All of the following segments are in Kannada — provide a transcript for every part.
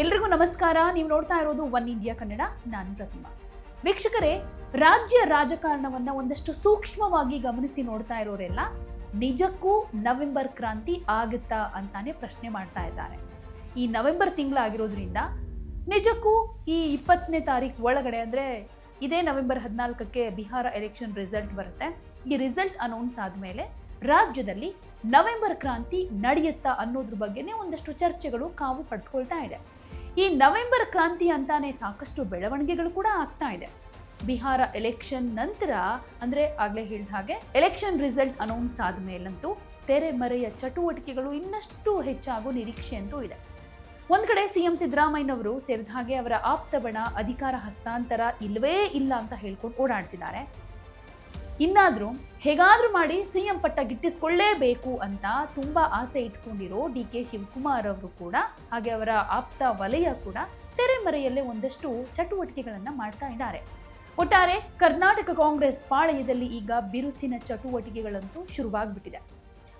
ಎಲ್ರಿಗೂ ನಮಸ್ಕಾರ. ನೀವು ನೋಡ್ತಾ ಇರೋದು ಒನ್ ಇಂಡಿಯಾ ಕನ್ನಡ. ನಾನು ಪ್ರತಿಮಾ. ವೀಕ್ಷಕರೇ, ರಾಜ್ಯ ರಾಜಕಾರಣವನ್ನ ಒಂದಷ್ಟು ಸೂಕ್ಷ್ಮವಾಗಿ ಗಮನಿಸಿ ನೋಡ್ತಾ ಇರೋರೆಲ್ಲ, ನಿಜಕ್ಕೂ ನವೆಂಬರ್ ಕ್ರಾಂತಿ ಆಗುತ್ತಾ ಅಂತಾನೆ ಪ್ರಶ್ನೆ ಮಾಡ್ತಾ ಇದ್ದಾರೆ. ಈ ನವೆಂಬರ್ ತಿಂಗಳಾಗಿರೋದ್ರಿಂದ ನಿಜಕ್ಕೂ ಈ ಇಪ್ಪತ್ತನೇ ತಾರೀಕು ಒಳಗಡೆ ಅಂದರೆ ಇದೇ ನವೆಂಬರ್ ಹದಿನಾಲ್ಕಕ್ಕೆ ಬಿಹಾರ ಎಲೆಕ್ಷನ್ ರಿಸಲ್ಟ್ ಬರುತ್ತೆ. ಈ ರಿಸಲ್ಟ್ ಅನೌನ್ಸ್ ಆದಮೇಲೆ ರಾಜ್ಯದಲ್ಲಿ ನವೆಂಬರ್ ಕ್ರಾಂತಿ ನಡೆಯುತ್ತಾ ಅನ್ನೋದ್ರ ಬಗ್ಗೆನೇ ಒಂದಷ್ಟು ಚರ್ಚೆಗಳು ಕಾವು ಪಡ್ಕೊಳ್ತಾ ಇದೆ. ಈ ನವೆಂಬರ್ ಕ್ರಾಂತಿ ಅಂತಾನೆ ಸಾಕಷ್ಟು ಬೆಳವಣಿಗೆಗಳು ಕೂಡ ಆಗ್ತಾ ಇದೆ. ಬಿಹಾರ ಎಲೆಕ್ಷನ್ ನಂತರ, ಅಂದರೆ ಆಗಲೇ ಹೇಳಿದ ಹಾಗೆ, ಎಲೆಕ್ಷನ್ ರಿಸಲ್ಟ್ ಅನೌನ್ಸ್ ಆದಮೇಲಂತೂ ತೆರೆಮರೆಯ ಚಟುವಟಿಕೆಗಳು ಇನ್ನಷ್ಟು ಹೆಚ್ಚಾಗೋ ನಿರೀಕ್ಷೆ ಅಂತೂ ಇದೆ. ಒಂದು ಕಡೆ ಸಿಎಂ ಸಿದ್ದರಾಮಯ್ಯನವರು ಸೇರಿದ ಹಾಗೆ ಅವರ ಆಪ್ತ ಬಣ ಅಧಿಕಾರ ಹಸ್ತಾಂತರ ಇಲ್ಲವೇ ಇಲ್ಲ ಅಂತ ಹೇಳ್ಕೊಂಡು ಓಡಾಡ್ತಿದ್ದಾರೆ. ಇನ್ನಾದ್ರೂ ಹೇಗಾದರೂ ಮಾಡಿ ಸಿ ಎಂ ಪಟ್ಟ ಗಿಟ್ಟಿಸ್ಕೊಳ್ಳೇಬೇಕು ಅಂತ ತುಂಬ ಆಸೆ ಇಟ್ಕೊಂಡಿರೋ ಡಿ ಕೆ ಶಿವಕುಮಾರ್ ಅವರು ಕೂಡ, ಹಾಗೆ ಅವರ ಆಪ್ತ ವಲಯ ಕೂಡ ತೆರೆಮರೆಯಲ್ಲೇ ಒಂದಷ್ಟು ಚಟುವಟಿಕೆಗಳನ್ನು ಮಾಡ್ತಾ ಇದ್ದಾರೆ. ಒಟ್ಟಾರೆ ಕರ್ನಾಟಕ ಕಾಂಗ್ರೆಸ್ ಪಾಳಯದಲ್ಲಿ ಈಗ ಬಿರುಸಿನ ಚಟುವಟಿಕೆಗಳಂತೂ ಶುರುವಾಗ್ಬಿಟ್ಟಿದೆ.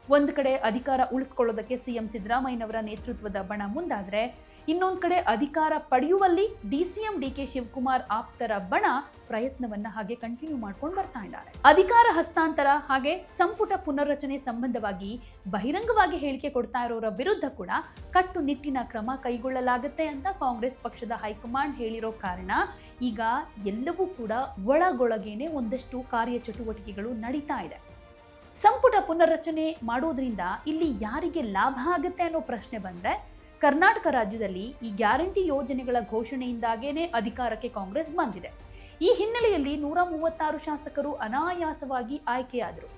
ಒಂದು ಕಡೆ ಅಧಿಕಾರ ಉಳಿಸ್ಕೊಳ್ಳೋದಕ್ಕೆ ಸಿಎಂ ಸಿದ್ದರಾಮಯ್ಯನವರ ನೇತೃತ್ವದ ಬಣ ಮುಂದಾದ್ರೆ ಇನ್ನೊಂದು ಕಡೆ ಅಧಿಕಾರ ಪಡೆಯುವಲ್ಲಿ D CM D K Shivakumar ಆಪ್ತರ ಬಣ ಪ್ರಯತ್ನವನ್ನ ಹಾಗೆ ಕಂಟಿನ್ಯೂ ಮಾಡ್ಕೊಂಡು ಬರ್ತಾ ಇದ್ದಾರೆ. ಅಧಿಕಾರ ಹಸ್ತಾಂತರ ಹಾಗೆ ಸಂಪುಟ ಪುನರ್ರಚನೆ ಸಂಬಂಧವಾಗಿ ಬಹಿರಂಗವಾಗಿ ಹೇಳಿಕೆ ಕೊಡ್ತಾ ಇರೋರ ವಿರುದ್ಧ ಕೂಡ ಕಟ್ಟುನಿಟ್ಟಿನ ಕ್ರಮ ಕೈಗೊಳ್ಳಲಾಗುತ್ತೆ ಅಂತ ಕಾಂಗ್ರೆಸ್ ಪಕ್ಷದ ಹೈಕಮಾಂಡ್ ಹೇಳಿರೋ ಕಾರಣ ಈಗ ಎಲ್ಲವೂ ಕೂಡ ಒಳಗೊಳಗೇನೆ ಒಂದಷ್ಟು ಕಾರ್ಯಚಟುವಟಿಕೆಗಳು ನಡೀತಾ ಇದೆ. ಸಂಪುಟ ಪುನರ್ರಚನೆ ಮಾಡೋದ್ರಿಂದ ಇಲ್ಲಿ ಯಾರಿಗೆ ಲಾಭ ಆಗುತ್ತೆ ಅನ್ನೋ ಪ್ರಶ್ನೆ ಬಂದ್ರೆ ಕರ್ನಾಟಕ ರಾಜ್ಯದಲ್ಲಿ ಈ ಗ್ಯಾರಂಟಿ ಯೋಜನೆಗಳ ಘೋಷಣೆಯಿಂದಾಗೇನೆ ಅಧಿಕಾರಕ್ಕೆ ಕಾಂಗ್ರೆಸ್ ಬಂದಿದೆ. ಈ ಹಿನ್ನೆಲೆಯಲ್ಲಿ ನೂರ ಮೂವತ್ತಾರು ಶಾಸಕರು ಅನಾಯಾಸವಾಗಿ ಆಯ್ಕೆಯಾದರು.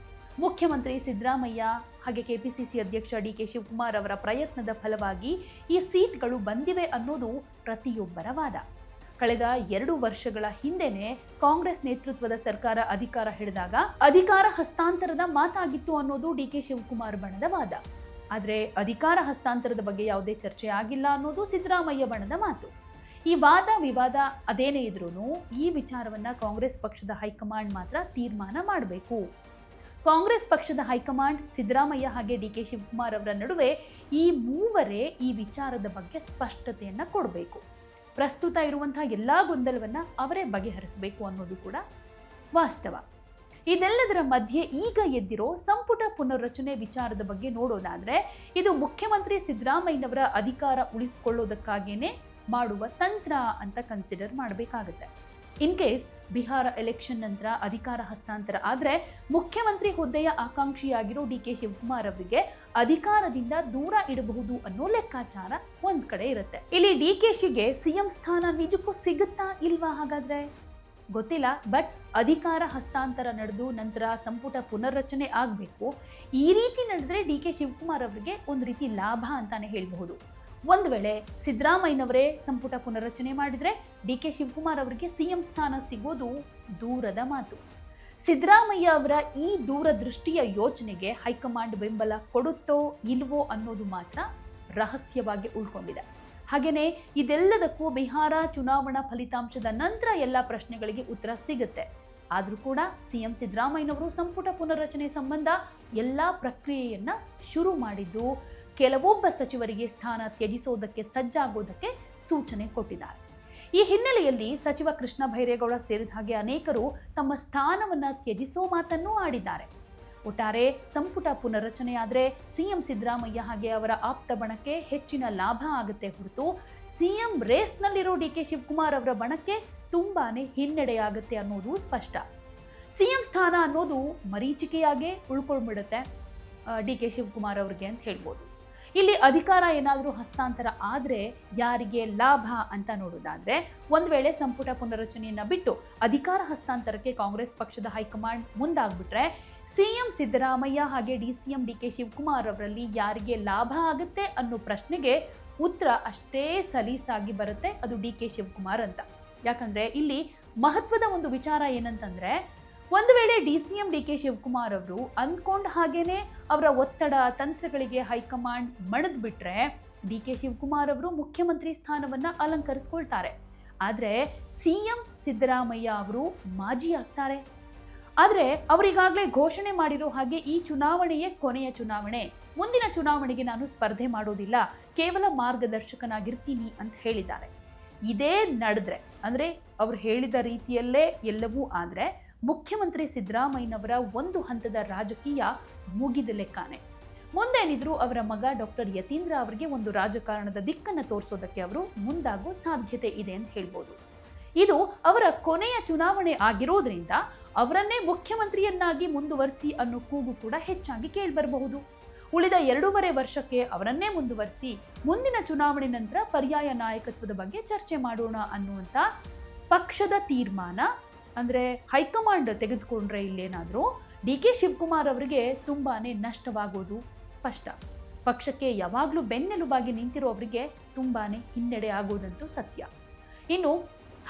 ಮುಖ್ಯಮಂತ್ರಿ ಸಿದ್ದರಾಮಯ್ಯ ಹಾಗೆ ಕೆಪಿಸಿಸಿ ಅಧ್ಯಕ್ಷ ಡಿ ಕೆ ಶಿವಕುಮಾರ್ ಅವರ ಪ್ರಯತ್ನದ ಫಲವಾಗಿ ಈ ಸೀಟ್ಗಳು ಬಂದಿವೆ ಅನ್ನೋದು ಪ್ರತಿಯೊಬ್ಬರ ವಾದ. ಕಳೆದ ಎರಡು ವರ್ಷಗಳ ಹಿಂದೆನೆ ಕಾಂಗ್ರೆಸ್ ನೇತೃತ್ವದ ಸರ್ಕಾರ ಅಧಿಕಾರ ಹಿಡಿದಾಗ ಅಧಿಕಾರ ಹಸ್ತಾಂತರದ ಮಾತಾಗಿತ್ತು ಅನ್ನೋದು ಡಿ ಕೆ ಶಿವಕುಮಾರ್ ಬಣದ ವಾದ. ಆದರೆ ಅಧಿಕಾರ ಹಸ್ತಾಂತರದ ಬಗ್ಗೆ ಯಾವುದೇ ಚರ್ಚೆ ಆಗಿಲ್ಲ ಅನ್ನೋದು ಸಿದ್ದರಾಮಯ್ಯ ಬಣದ ಮಾತು. ಈ ವಾದ ವಿವಾದ ಅದೇನೇ ಇದ್ರೂ ಈ ವಿಚಾರವನ್ನು ಕಾಂಗ್ರೆಸ್ ಪಕ್ಷದ ಹೈಕಮಾಂಡ್ ಮಾತ್ರ ತೀರ್ಮಾನ ಮಾಡಬೇಕು. ಕಾಂಗ್ರೆಸ್ ಪಕ್ಷದ ಹೈಕಮಾಂಡ್ ಸಿದ್ದರಾಮಯ್ಯ ಹಾಗೆ ಡಿ ಕೆ ಶಿವಕುಮಾರ್ ಅವರ ನಡುವೆ ಈ ಮೂವರೇ ಈ ವಿಚಾರದ ಬಗ್ಗೆ ಸ್ಪಷ್ಟತೆಯನ್ನು ಕೊಡಬೇಕು. ಪ್ರಸ್ತುತ ಇರುವಂತಹ ಎಲ್ಲ ಗೊಂದಲವನ್ನು ಅವರೇ ಬಗೆಹರಿಸಬೇಕು ಅನ್ನೋದು ಕೂಡ ವಾಸ್ತವ. ಇದೆಲ್ಲದರ ಮಧ್ಯೆ ಈಗ ಎದ್ದಿರೋ ಸಂಪುಟ ಪುನರ್ರಚನೆ ವಿಚಾರದ ಬಗ್ಗೆ ನೋಡೋದಾದ್ರೆ ಇದು ಮುಖ್ಯಮಂತ್ರಿ ಸಿದ್ದರಾಮಯ್ಯನವರ ಅಧಿಕಾರ ಉಳಿಸಿಕೊಳ್ಳೋದಕ್ಕಾಗೇನೆ ಮಾಡುವ ತಂತ್ರ ಅಂತ ಕನ್ಸಿಡರ್ ಮಾಡಬೇಕಾಗುತ್ತೆ. ಇನ್ ಕೇಸ್ ಬಿಹಾರ ಎಲೆಕ್ಷನ್ ನಂತರ ಅಧಿಕಾರ ಹಸ್ತಾಂತರ ಆದರೆ ಮುಖ್ಯಮಂತ್ರಿ ಹುದ್ದೆಯ ಆಕಾಂಕ್ಷಿಯಾಗಿರೋ ಡಿ ಕೆ ಶಿವಕುಮಾರ್ ಅವರಿಗೆ ಅಧಿಕಾರದಿಂದ ದೂರ ಇಡಬಹುದು ಅನ್ನೋ ಲೆಕ್ಕಾಚಾರ ಒಂದ್ ಕಡೆ ಇರುತ್ತೆ. ಇಲ್ಲಿ ಡಿ ಕೆ ಶಿಗೆ ಸಿಎಂ ಸ್ಥಾನ ನಿಜಕ್ಕೂ ಸಿಗುತ್ತಾ ಇಲ್ವಾ ಹಾಗಾದ್ರೆ? ಗೊತ್ತಿಲ್ಲ ಬಟ್ ಅಧಿಕಾರ ಹಸ್ತಾಂತರ ನಡೆದು ನಂತರ ಸಂಪುಟ ಪುನರ್ರಚನೆ ಆಗಬೇಕು. ಈ ರೀತಿ ನಡೆದ್ರೆ ಡಿ ಕೆ ಶಿವಕುಮಾರ್ ಅವರಿಗೆ ಒಂದು ರೀತಿ ಲಾಭ ಅಂತಾನೆ ಹೇಳಬಹುದು. ಒಂದು ವೇಳೆ ಸಿದ್ದರಾಮಯ್ಯನವರೇ ಸಂಪುಟ ಪುನರ್ರಚನೆ ಮಾಡಿದರೆ ಡಿ ಕೆ ಶಿವಕುಮಾರ್ ಅವರಿಗೆ ಸಿಎಂ ಸ್ಥಾನ ಸಿಗೋದು ದೂರದ ಮಾತು. ಸಿದ್ದರಾಮಯ್ಯ ಅವರ ಈ ದೂರದೃಷ್ಟಿಯ ಯೋಚನೆಗೆ ಹೈಕಮಾಂಡ್ ಬೆಂಬಲ ಕೊಡುತ್ತೋ ಇಲ್ವೋ ಅನ್ನೋದು ಮಾತ್ರ ರಹಸ್ಯವಾಗಿ ಉಳ್ಕೊಂಡಿದೆ. ಹಾಗೆಯೇ ಇದೆಲ್ಲದಕ್ಕೂ ಬಿಹಾರ ಚುನಾವಣಾ ಫಲಿತಾಂಶದ ನಂತರ ಎಲ್ಲ ಪ್ರಶ್ನೆಗಳಿಗೆ ಉತ್ತರ ಸಿಗುತ್ತೆ. ಆದರೂ ಕೂಡ ಸಿಎಂ ಸಿದ್ದರಾಮಯ್ಯನವರು ಸಂಪುಟ ಪುನರ್ರಚನೆ ಸಂಬಂಧ ಎಲ್ಲ ಪ್ರಕ್ರಿಯೆಯನ್ನ ಶುರು ಮಾಡಿದ್ದು ಕೆಲವೊಬ್ಬ ಸಚಿವರಿಗೆ ಸ್ಥಾನ ತ್ಯಜಿಸೋದಕ್ಕೆ ಸಜ್ಜಾಗೋದಕ್ಕೆ ಸೂಚನೆ ಕೊಟ್ಟಿದ್ದಾರೆ. ಈ ಹಿನ್ನೆಲೆಯಲ್ಲಿ ಸಚಿವ ಕೃಷ್ಣ ಬೈರೇಗೌಡ ಸೇರಿದ ಹಾಗೆ ಅನೇಕರು ತಮ್ಮ ಸ್ಥಾನವನ್ನು ತ್ಯಜಿಸೋ ಮಾತನ್ನೂ ಆಡಿದ್ದಾರೆ. ಒಟ್ಟಾರೆ ಸಂಪುಟ ಪುನರ್ರಚನೆಯಾದರೆ ಸಿಎಂ ಸಿದ್ದರಾಮಯ್ಯ ಹಾಗೆ ಅವರ ಆಪ್ತ ಬಣಕ್ಕೆ ಹೆಚ್ಚಿನ ಲಾಭ ಆಗುತ್ತೆ ಹೊರತು ಸಿಎಂ ರೇಸ್ನಲ್ಲಿರೋ ಡಿ ಕೆ ಶಿವಕುಮಾರ್ ಅವರ ಬಣಕ್ಕೆ ತುಂಬಾನೇ ಹಿನ್ನಡೆಯಾಗುತ್ತೆ ಅನ್ನೋದು ಸ್ಪಷ್ಟ. ಸಿಎಂ ಸ್ಥಾನ ಅನ್ನೋದು ಮರೀಚಿಕೆಯಾಗೇ ಉಳ್ಕೊಂಡ್ಬಿಡುತ್ತೆ ಡಿ ಕೆ ಶಿವಕುಮಾರ್ ಅವ್ರಿಗೆ ಅಂತ ಹೇಳ್ಬೋದು. ಇಲ್ಲಿ ಅಧಿಕಾರ ಏನಾದರೂ ಹಸ್ತಾಂತರ ಆದರೆ ಯಾರಿಗೆ ಲಾಭ ಅಂತ ನೋಡೋದಾದರೆ ಒಂದು ವೇಳೆ ಸಂಪುಟ ಪುನರಚನೆಯನ್ನು ಬಿಟ್ಟು ಅಧಿಕಾರ ಹಸ್ತಾಂತರಕ್ಕೆ ಕಾಂಗ್ರೆಸ್ ಪಕ್ಷದ ಹೈಕಮಾಂಡ್ ಮುಂದಾಗ್ಬಿಟ್ರೆ ಸಿಎಂ ಸಿದ್ದರಾಮಯ್ಯ ಹಾಗೆ D C M D K Shivakumar ಅವರಲ್ಲಿ ಯಾರಿಗೆ ಲಾಭ ಆಗುತ್ತೆ ಅನ್ನೋ ಪ್ರಶ್ನೆಗೆ ಉತ್ತರ ಅಷ್ಟೇ ಸಲೀಸಾಗಿ ಬರುತ್ತೆ ಅದು ಡಿ ಕೆ ಶಿವಕುಮಾರ್ ಅಂತ. ಯಾಕಂದರೆ ಇಲ್ಲಿ ಮಹತ್ವದ ಒಂದು ವಿಚಾರ ಏನಂತಂದ್ರೆ ಒಂದು ವೇಳೆ D C M D K Shivakumar ಅವರು ಅಂದ್ಕೊಂಡ ಹಾಗೇನೆ ಅವರ ಒತ್ತಡ ತಂತ್ರಗಳಿಗೆ ಹೈಕಮಾಂಡ್ ಮಣದ್ ಬಿಟ್ರೆ ಡಿ ಕೆ ಶಿವಕುಮಾರ್ ಅವರು ಮುಖ್ಯಮಂತ್ರಿ ಸ್ಥಾನವನ್ನ ಅಲಂಕರಿಸ್ಕೊಳ್ತಾರೆ. ಆದರೆ ಸಿ ಎಂ ಸಿದ್ದರಾಮಯ್ಯ ಅವರು ಮಾಜಿ ಆಗ್ತಾರೆ. ಆದರೆ ಅವರಿಗಾಗಲೇ ಘೋಷಣೆ ಮಾಡಿರೋ ಹಾಗೆ ಈ ಚುನಾವಣೆಯೇ ಕೊನೆಯ ಚುನಾವಣೆ. ಮುಂದಿನ ಚುನಾವಣೆಗೆ ನಾನು ಸ್ಪರ್ಧೆ ಮಾಡೋದಿಲ್ಲ, ಕೇವಲ ಮಾರ್ಗದರ್ಶಕನಾಗಿರ್ತೀನಿ ಅಂತ ಹೇಳಿದ್ದಾರೆ. ಇದೇ ನಡೆದ್ರೆ, ಅಂದರೆ ಅವ್ರು ಹೇಳಿದ ರೀತಿಯಲ್ಲೇ ಎಲ್ಲವೂ ಆದರೆ ಮುಖ್ಯಮಂತ್ರಿ ಸಿದ್ದರಾಮಯ್ಯನವರ ಒಂದು ಹಂತದ ರಾಜಕೀಯ ಮುಗಿದ ಲೆಕ್ಕಾನೆ ಮುಂದೇನಿದ್ರು ಅವರ ಮಗ ಡಾಕ್ಟರ್ ಯತೀಂದ್ರ ಅವರಿಗೆ ಒಂದು ರಾಜಕಾರಣದ ದಿಕ್ಕನ್ನು ತೋರಿಸೋದಕ್ಕೆ ಅವರು ಮುಂದಾಗೋ ಸಾಧ್ಯತೆ ಇದೆ ಅಂತ ಹೇಳ್ಬೋದು. ಇದು ಅವರ ಕೊನೆಯ ಚುನಾವಣೆ ಆಗಿರೋದ್ರಿಂದ ಅವರನ್ನೇ ಮುಖ್ಯಮಂತ್ರಿಯನ್ನಾಗಿ ಮುಂದುವರಿಸಿ ಅನ್ನೋ ಕೂಗು ಕೂಡ ಹೆಚ್ಚಾಗಿ ಕೇಳಿಬರಬಹುದು. ಉಳಿದ ಎರಡೂವರೆ ವರ್ಷಕ್ಕೆ ಅವರನ್ನೇ ಮುಂದುವರಿಸಿ ಮುಂದಿನ ಚುನಾವಣೆ ನಂತರ ಪರ್ಯಾಯ ನಾಯಕತ್ವದ ಬಗ್ಗೆ ಚರ್ಚೆ ಮಾಡೋಣ ಅನ್ನುವಂಥ ಪಕ್ಷದ ತೀರ್ಮಾನ ಅಂದರೆ ಹೈಕಮಾಂಡ್ ತೆಗೆದುಕೊಂಡ್ರೆ ಇಲ್ಲೇನಾದರೂ ಡಿ ಕೆ ಶಿವಕುಮಾರ್ ಅವರಿಗೆ ತುಂಬಾ ನಷ್ಟವಾಗೋದು ಸ್ಪಷ್ಟ. ಪಕ್ಷಕ್ಕೆ ಯಾವಾಗಲೂ ಬೆನ್ನೆಲುಬಾಗಿ ನಿಂತಿರೋವರಿಗೆ ತುಂಬಾ ಹಿನ್ನಡೆ ಆಗೋದಂತೂ ಸತ್ಯ. ಇನ್ನು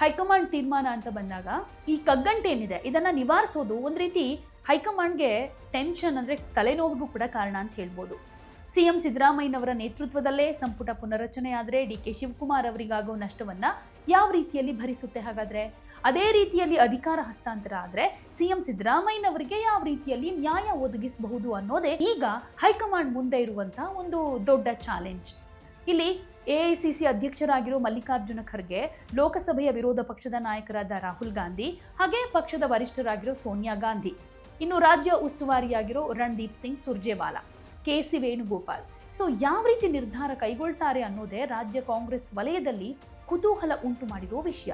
ಹೈಕಮಾಂಡ್ ತೀರ್ಮಾನ ಅಂತ ಬಂದಾಗ ಈ ಕಗ್ಗಂಟೇನಿದೆ ಇದನ್ನು ನಿವಾರಿಸೋದು ಒಂದು ರೀತಿ ಹೈಕಮಾಂಡ್ಗೆ ಟೆನ್ಷನ್ ಅಂದರೆ ತಲೆನೋವಿಗೂ ಕೂಡ ಕಾರಣ ಅಂತ ಹೇಳ್ಬೋದು. ಸಿ ಎಂ ಸಿದ್ದರಾಮಯ್ಯನವರ ನೇತೃತ್ವದಲ್ಲೇ ಸಂಪುಟ ಪುನರಚನೆ ಆದರೆ ಡಿ ಕೆ ಶಿವಕುಮಾರ್ ಅವರಿಗಾಗೋ ನಷ್ಟವನ್ನು ಯಾವ ರೀತಿಯಲ್ಲಿ ಭರಿಸುತ್ತೆ ಹಾಗಾದ್ರೆ? ಅದೇ ರೀತಿಯಲ್ಲಿ ಅಧಿಕಾರ ಹಸ್ತಾಂತರ ಆದರೆ ಸಿಎಂ ಸಿದ್ದರಾಮಯ್ಯನವರಿಗೆ ಯಾವ ರೀತಿಯಲ್ಲಿ ನ್ಯಾಯ ಒದಗಿಸಬಹುದು ಅನ್ನೋದೇ ಈಗ ಹೈಕಮಾಂಡ್ ಮುಂದೆ ಇರುವಂತಹ ಒಂದು ದೊಡ್ಡ ಚಾಲೆಂಜ್. ಇಲ್ಲಿ ಎಐಸಿಸಿ ಅಧ್ಯಕ್ಷರಾಗಿರೋ ಮಲ್ಲಿಕಾರ್ಜುನ ಖರ್ಗೆ, ಲೋಕಸಭೆಯ ವಿರೋಧ ಪಕ್ಷದ ನಾಯಕರಾದ ರಾಹುಲ್ ಗಾಂಧಿ, ಹಾಗೆ ಪಕ್ಷದ ವರಿಷ್ಠರಾಗಿರೋ ಸೋನಿಯಾ ಗಾಂಧಿ, ಇನ್ನು ರಾಜ್ಯ ಉಸ್ತುವಾರಿಯಾಗಿರೋ Randeep Singh Surjewala, K C Venugopal. So ಯಾವ ರೀತಿ ನಿರ್ಧಾರ ಕೈಗೊಳ್ತಾರೆ ಅನ್ನೋದೇ ರಾಜ್ಯ ಕಾಂಗ್ರೆಸ್ ವಲಯದಲ್ಲಿ ಕುತೂಹಲ ಉಂಟು ಮಾಡಿರೋ ವಿಷಯ.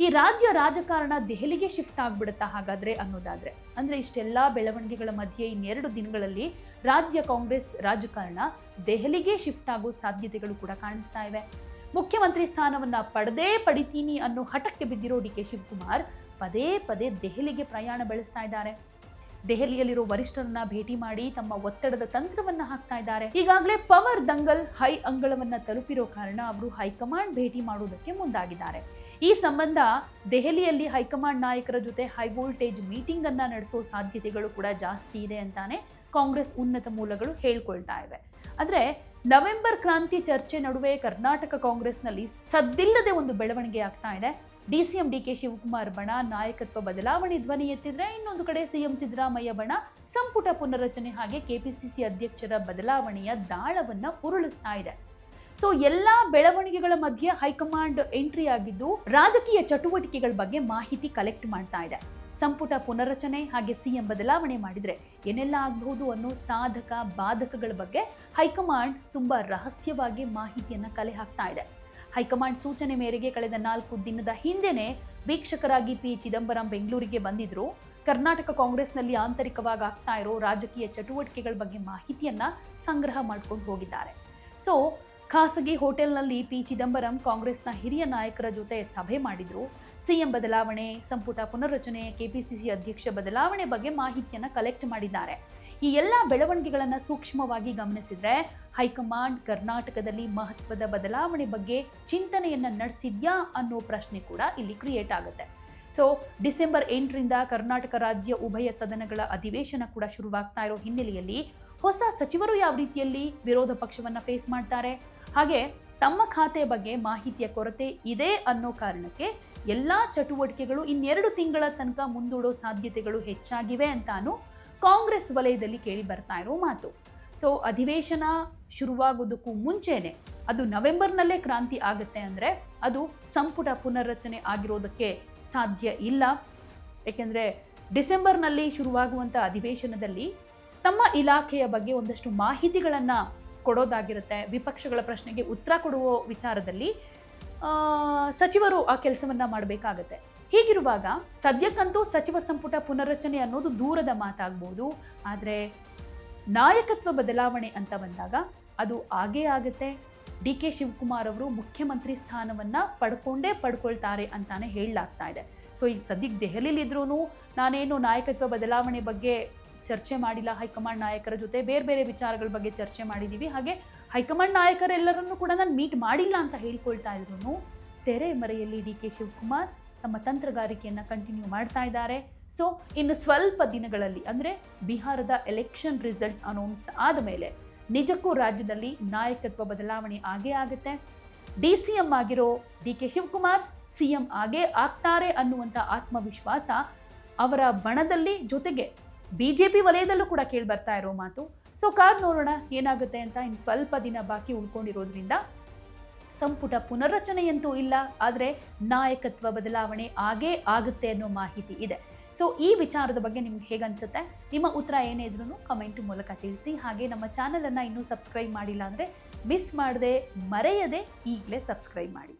ಈ ರಾಜ್ಯ ರಾಜಕಾರಣ ದೆಹಲಿಗೆ ಶಿಫ್ಟ್ ಆಗ್ಬಿಡುತ್ತಾ ಹಾಗಾದ್ರೆ ಅನ್ನೋದಾದ್ರೆ. ಅಂದ್ರೆ ಇಷ್ಟೆಲ್ಲ ಬೆಳವಣಿಗೆಗಳ ಮಧ್ಯೆ ಇನ್ನೆರಡು ದಿನಗಳಲ್ಲಿ ರಾಜ್ಯ ಕಾಂಗ್ರೆಸ್ ರಾಜಕಾರಣ ದೆಹಲಿಗೆ ಶಿಫ್ಟ್ ಆಗೋ ಸಾಧ್ಯತೆಗಳು ಕೂಡ ಕಾಣಿಸ್ತಾ ಇವೆ. ಮುಖ್ಯಮಂತ್ರಿ ಸ್ಥಾನವನ್ನ ಪಡೆದೇ ಪಡಿತೀನಿ ಅನ್ನೋ ಹಠಕ್ಕೆ ಬಿದ್ದಿರೋ ಡಿ ಕೆ ಶಿವಕುಮಾರ್ ಪದೇ ಪದೇ ದೆಹಲಿಗೆ ಪ್ರಯಾಣ ಬೆಳೆಸ್ತಾ ಇದ್ದಾರೆ. ದೆಹಲಿಯಲ್ಲಿರೋ ವರಿಷ್ಠರನ್ನ ಭೇಟಿ ಮಾಡಿ ತಮ್ಮ ಒತ್ತಡದ ತಂತ್ರವನ್ನ ಹಾಕ್ತಾ ಇದ್ದಾರೆ. ಈಗಾಗಲೇ ಪವರ್ ದಂಗಲ್ ಹೈ ಅಂಗಳವನ್ನ ತಲುಪಿರೋ ಕಾರಣ ಅವರು ಹೈಕಮಾಂಡ್ ಭೇಟಿ ಮಾಡುವುದಕ್ಕೆ ಮುಂದಾಗಿದ್ದಾರೆ. ಈ ಸಂಬಂಧ ದೆಹಲಿಯಲ್ಲಿ ಹೈಕಮಾಂಡ್ ನಾಯಕರ ಜೊತೆ ಹೈ ವೋಲ್ಟೇಜ್ ಮೀಟಿಂಗ್ ಅನ್ನ ನಡೆಸೋ ಸಾಧ್ಯತೆಗಳು ಕೂಡ ಜಾಸ್ತಿ ಇದೆ ಅಂತಾನೆ ಕಾಂಗ್ರೆಸ್ ಉನ್ನತ ಮೂಲಗಳು ಹೇಳ್ಕೊಳ್ತಾ ಇವೆ. ಅಂದ್ರೆ ನವೆಂಬರ್ ಕ್ರಾಂತಿ ಚರ್ಚೆ ನಡುವೆ ಕರ್ನಾಟಕ ಕಾಂಗ್ರೆಸ್ನಲ್ಲಿ ಸದ್ದಿಲ್ಲದೆ ಒಂದು ಬೆಳವಣಿಗೆ ಆಗ್ತಾ ಇದೆ. ಡಿಸಿಎಂ ಡಿ ಕೆ ಶಿವಕುಮಾರ್ ಬಣ, ನಾಯಕತ್ವ ಬದಲಾವಣೆ ಧ್ವನಿ ಎತ್ತಿದ್ರೆ ಇನ್ನೊಂದು ಕಡೆ ಸಿಎಂ ಸಿದ್ದರಾಮಯ್ಯ ಬಣ, ಸಂಪುಟ ಪುನರಚನೆ ಹಾಗೆ ಕೆಪಿಸಿಸಿ ಅಧ್ಯಕ್ಷರ ಬದಲಾವಣೆಯ ದಾಳವನ್ನ ಉರುಳಿಸ್ತಾ ಇದೆ. ಸೊ ಎಲ್ಲ ಬೆಳವಣಿಗೆಗಳ ಮಧ್ಯೆ ಹೈಕಮಾಂಡ್ ಎಂಟ್ರಿ ಆಗಿದ್ದು, ರಾಜಕೀಯ ಚಟುವಟಿಕೆಗಳ ಬಗ್ಗೆ ಮಾಹಿತಿ ಕಲೆಕ್ಟ್ ಮಾಡ್ತಾ ಇದೆ. ಸಂಪುಟ ಪುನರಚನೆ ಹಾಗೆ ಸಿಎಂ ಬದಲಾವಣೆ ಮಾಡಿದ್ರೆ ಏನೆಲ್ಲ ಆಗಬಹುದು ಅನ್ನೋ ಸಾಧಕ, ಬಾಧಕಗಳ ಬಗ್ಗೆ ಹೈಕಮಾಂಡ್ ತುಂಬಾ ರಹಸ್ಯವಾಗಿ ಮಾಹಿತಿಯನ್ನ ಕಲೆ ಹಾಕ್ತಾ ಇದೆ. ಹೈಕಮಾಂಡ್ ಸೂಚನೆ ಮೇರೆಗೆ ಕಳೆದ ನಾಲ್ಕು ದಿನದ ಹಿಂದೆನೆ ವೀಕ್ಷಕರಾಗಿ ಪಿ ಚಿದಂಬರಂ ಬೆಂಗಳೂರಿಗೆ ಬಂದಿದ್ರು. ಕರ್ನಾಟಕ ಕಾಂಗ್ರೆಸ್ನಲ್ಲಿ ಆಂತರಿಕವಾಗಿ ಆಗ್ತಾ ಇರೋ ರಾಜಕೀಯ ಚಟುವಟಿಕೆಗಳ ಬಗ್ಗೆ ಮಾಹಿತಿಯನ್ನ ಸಂಗ್ರಹ ಮಾಡ್ಕೊಂಡು ಹೋಗಿದ್ದಾರೆ. ಸೊ ಖಾಸಗಿ ಹೋಟೆಲ್ನಲ್ಲಿ ಪಿ. ಚಿದಂಬರಂ ಕಾಂಗ್ರೆಸ್ನ ಹಿರಿಯ ನಾಯಕರ ಜೊತೆ ಸಭೆ ಮಾಡಿದ್ರು. ಸಿಎಂ ಬದಲಾವಣೆ, ಸಂಪುಟ ಪುನರ್ರಚನೆ, ಕೆಪಿಸಿಸಿ ಅಧ್ಯಕ್ಷ ಬದಲಾವಣೆ ಬಗ್ಗೆ ಮಾಹಿತಿಯನ್ನು ಕಲೆಕ್ಟ್ ಮಾಡಿದ್ದಾರೆ. ಈ ಎಲ್ಲ ಬೆಳವಣಿಗೆಗಳನ್ನು ಸೂಕ್ಷ್ಮವಾಗಿ ಗಮನಿಸಿದರೆ ಹೈಕಮಾಂಡ್ ಕರ್ನಾಟಕದಲ್ಲಿ ಮಹತ್ವದ ಬದಲಾವಣೆ ಬಗ್ಗೆ ಚಿಂತನೆಯನ್ನು ನಡೆಸಿದ್ಯಾ ಅನ್ನೋ ಪ್ರಶ್ನೆ ಕೂಡ ಇಲ್ಲಿ ಕ್ರಿಯೇಟ್ ಆಗುತ್ತೆ. ಸೊ ಡಿಸೆಂಬರ್ ಎಂಟರಿಂದ ಕರ್ನಾಟಕ ರಾಜ್ಯ ಉಭಯ ಸದನಗಳ ಅಧಿವೇಶನ ಕೂಡ ಶುರುವಾಗ್ತಾ ಇರೋ ಹಿನ್ನೆಲೆಯಲ್ಲಿ ಹೊಸ ಸಚಿವರು ಯಾವ ರೀತಿಯಲ್ಲಿ ವಿರೋಧ ಪಕ್ಷವನ್ನು ಫೇಸ್ ಮಾಡ್ತಾರೆ? ಹಾಗೆ ತಮ್ಮ ಖಾತೆ ಬಗ್ಗೆ ಮಾಹಿತಿಯ ಕೊರತೆ ಇದೆ ಅನ್ನೋ ಕಾರಣಕ್ಕೆ ಎಲ್ಲ ಚಟುವಟಿಕೆಗಳು ಇನ್ನೆರಡು ತಿಂಗಳ ತನಕ ಮುಂದೂಡೋ ಸಾಧ್ಯತೆಗಳು ಹೆಚ್ಚಾಗಿವೆ ಅಂತಾನು ಕಾಂಗ್ರೆಸ್ ವಲಯದಲ್ಲಿ ಕೇಳಿ ಬರ್ತಾ ಇರೋ ಮಾತು. ಸೊ ಅಧಿವೇಶನ ಶುರುವಾಗೋದಕ್ಕೂ ಮುಂಚೆನೆ ಅದು ನವೆಂಬರ್ನಲ್ಲೇ ಕ್ರಾಂತಿ ಆಗುತ್ತೆ ಅಂದರೆ ಅದು ಸಂಪುಟ ಪುನರ್ರಚನೆ ಆಗಿರೋದಕ್ಕೆ ಸಾಧ್ಯ ಇಲ್ಲ. ಏಕೆಂದರೆ ಡಿಸೆಂಬರ್ನಲ್ಲಿ ಶುರುವಾಗುವಂಥ ಅಧಿವೇಶನದಲ್ಲಿ ತಮ್ಮ ಇಲಾಖೆಯ ಬಗ್ಗೆ ಒಂದಷ್ಟು ಮಾಹಿತಿಗಳನ್ನು ಕೊಡೋದಾಗಿರುತ್ತೆ, ವಿಪಕ್ಷಗಳ ಪ್ರಶ್ನೆಗೆ ಉತ್ತರ ಕೊಡುವ ವಿಚಾರದಲ್ಲಿ ಸಚಿವರು ಆ ಕೆಲಸವನ್ನ ಮಾಡಬೇಕಾಗತ್ತೆ. ಹೀಗಿರುವಾಗ ಸದ್ಯಕ್ಕಂತೂ ಸಚಿವ ಸಂಪುಟ ಪುನರ್ರಚನೆ ಅನ್ನೋದು ದೂರದ ಮಾತಾಗ್ಬೋದು, ಆದರೆ ನಾಯಕತ್ವ ಬದಲಾವಣೆ ಅಂತ ಬಂದಾಗ ಅದು ಆಗೇ ಆಗುತ್ತೆ. ಡಿ ಕೆ ಶಿವಕುಮಾರ್ ಅವರು ಮುಖ್ಯಮಂತ್ರಿ ಸ್ಥಾನವನ್ನು ಪಡ್ಕೊಂಡೇ ಪಡ್ಕೊಳ್ತಾರೆ ಅಂತಾನೆ ಹೇಳಲಾಗ್ತಾ ಇದೆ. ಸೊ ಈಗ ಸದ್ಯಕ್ಕೆ ದೆಹಲಿಲಿದ್ರೂ ನಾನೇನು ನಾಯಕತ್ವ ಬದಲಾವಣೆ ಬಗ್ಗೆ ಚರ್ಚೆ ಮಾಡಿಲ್ಲ ಹೈಕಮಾಂಡ್ ನಾಯಕರ ಜೊತೆ. ಬೇರೆ ಬೇರೆ ವಿಚಾರಗಳ ಬಗ್ಗೆ ಚರ್ಚೆ ಮಾಡಿದ್ದೀವಿ ಹಾಗೆ ಹೈಕಮಾಂಡ್ ನಾಯಕರೆಲ್ಲರನ್ನೂ ಕೂಡ ನಾನು ಮೀಟ್ ಮಾಡಿಲ್ಲ ಅಂತ ಹೇಳ್ಕೊಳ್ತಾ ಇದ್ರು ತೆರೆ ಮರೆಯಲ್ಲಿ ಡಿ ಕೆ ಶಿವಕುಮಾರ್ ತಮ್ಮ ತಂತ್ರಗಾರಿಕೆಯನ್ನು ಕಂಟಿನ್ಯೂ ಮಾಡ್ತಾ ಇದ್ದಾರೆ. ಸೊ ಇನ್ನು ಸ್ವಲ್ಪ ದಿನಗಳಲ್ಲಿ ಅಂದರೆ ಬಿಹಾರದ ಎಲೆಕ್ಷನ್ ರಿಸಲ್ಟ್ ಅನೌನ್ಸ್ ಆದ ಮೇಲೆ ನಿಜಕ್ಕೂ ರಾಜ್ಯದಲ್ಲಿ ನಾಯಕತ್ವ ಬದಲಾವಣೆ ಆಗೇ ಆಗುತ್ತೆ. ಡಿ ಸಿ ಎಂ ಆಗಿರೋ D K Shivakumar C M ಆಗೇ ಆಗ್ತಾರೆ ಅನ್ನುವಂಥ ಆತ್ಮವಿಶ್ವಾಸ ಅವರ ಬಣದಲ್ಲಿ ಜೊತೆಗೆ ಬಿಜೆಪಿ ವಲಯದಲ್ಲೂ ಕೂಡ ಕೇಳಿ ಬರ್ತಾ ಇರೋ ಮಾತು. ಸೊ ಕಾದ್ ನೋಡೋಣ, ಏನಾಗುತ್ತೆ ಅಂತ ಇನ್ನು ಸ್ವಲ್ಪ ದಿನ ಬಾಕಿ ಉಳ್ಕೊಂಡಿರೋದ್ರಿಂದ ಸಂಪುಟ ಪುನರ್ರಚನೆಯಂತೂ ಇಲ್ಲ, ಆದರೆ ನಾಯಕತ್ವ ಬದಲಾವಣೆ ಆಗೇ ಆಗುತ್ತೆ ಅನ್ನೋ ಮಾಹಿತಿ ಇದೆ. ಸೊ ಈ ವಿಚಾರದ ಬಗ್ಗೆ ನಿಮ್ಗೆ ಹೇಗೆ ನಿಮ್ಮ ಉತ್ತರ ಏನೇ ಇದ್ರೂ ಕಮೆಂಟ್ ಮೂಲಕ ತಿಳಿಸಿ. ಹಾಗೆ ನಮ್ಮ ಚಾನಲನ್ನು ಇನ್ನೂ ಸಬ್ಸ್ಕ್ರೈಬ್ ಮಾಡಿಲ್ಲ ಅಂದರೆ ಮಿಸ್ ಮಾಡದೆ, ಮರೆಯದೆ ಈಗಲೇ ಸಬ್ಸ್ಕ್ರೈಬ್ ಮಾಡಿ.